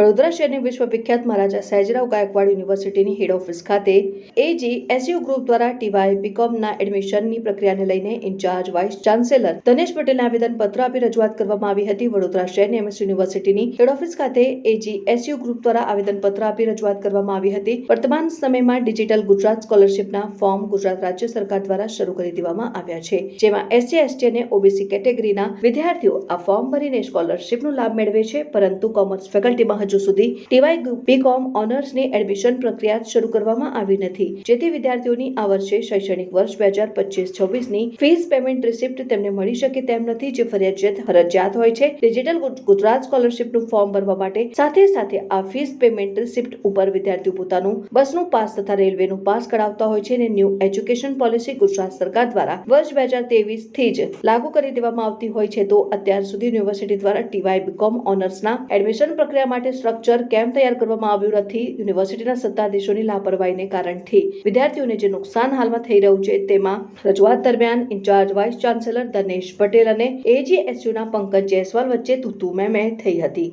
વડોદરા શહેરની વિશ્વવિખ્યાત મહારાજા સહેજરાવ ગાયકવાડ યુનિવર્સિટીની હેડ ઓફિસ ખાતે એજી એસયુ ગ્રુપ દ્વારા ટીવાય બીકોમના એડમિશનની પ્રક્રિયાને લઈને ઇન્ચાર્જ વાઇસ ચાન્સેલર ધનેશ પટેલને આવેદનપત્ર આપી રજૂઆત કરવામાં આવી હતી. વડોદરા શહેરની એમએસ યુનિવર્સિટીની હેડ ઓફિસ ખાતે એજી એસયુ ગ્રુપ દ્વારા આવેદનપત્ર આપી રજૂઆત કરવામાં આવી હતી. વર્તમાન સમયમાં ડિજિટલ ગુજરાત સ્કોલરશિપના ફોર્મ ગુજરાત રાજ્ય સરકાર દ્વારા શરૂ કરી દેવામાં આવ્યા છે. જેમાં એસસી એસટી અને ઓબીસી કેટેગરીના વિદ્યાર્થીઓ આ ફોર્મ ભરીને સ્કોલરશિપનો લાભ મેળવે છે. પરંતુ કોમર્સ ફેકલ્ટીમાં હજુ સુધી ટીવાય બીકોમ ઓનર્સની એડમિશન પ્રક્રિયા શરૂ કરવામાં આવી નથી. જેથી વિદ્યાર્થીઓની આ વર્ષે શૈક્ષણિક વર્ષ બે હજાર પચીસ છવ્વીસની ફીસ પેમેન્ટ રિસિપ્ટ તેમને મળી શકે તેમ નથી, જે ફરજિયાત ફરજિયાત હોય છે. ડિજિટલ ગુજરાત સ્કોલરશિપનું ફોર્મ ભરવા માટે સાથે સાથે આ ફીસ પેમેન્ટ રિસિપ્ટ ઉપર વિદ્યાર્થીઓ પોતાનું બસનું પાસ તથા રેલવેનું પાસ કઢાવતા હોય છે અને ન્યૂ એજ્યુકેશન પોલિસી ગુજરાત સરકાર દ્વારા વર્ષ બે હજારથી જ લાગુ કરી દેવામાં આવતી હોય છે. તો અત્યાર સુધી યુનિવર્સિટી દ્વારા ટીવાય બીકોમ ઓનર્સના એડમિશન પ્રક્રિયા માટે સ્ટ્રક્ચર કેમ તૈયાર કરવામાં આવ્યું નથી, યુનિવર્સિટીના સત્તાધીશોની લાપરવાહીને કારણથી વિદ્યાર્થીઓને જે નુકસાન હાલમાં થઈ રહ્યું છે તેમાં રજૂઆત દરમિયાન in charge vice chancellor Dhanesh Patel અને એજીએસયુના પંકજ જયસ્વાલ વચ્ચે તું મેં મેં થઈ હતી.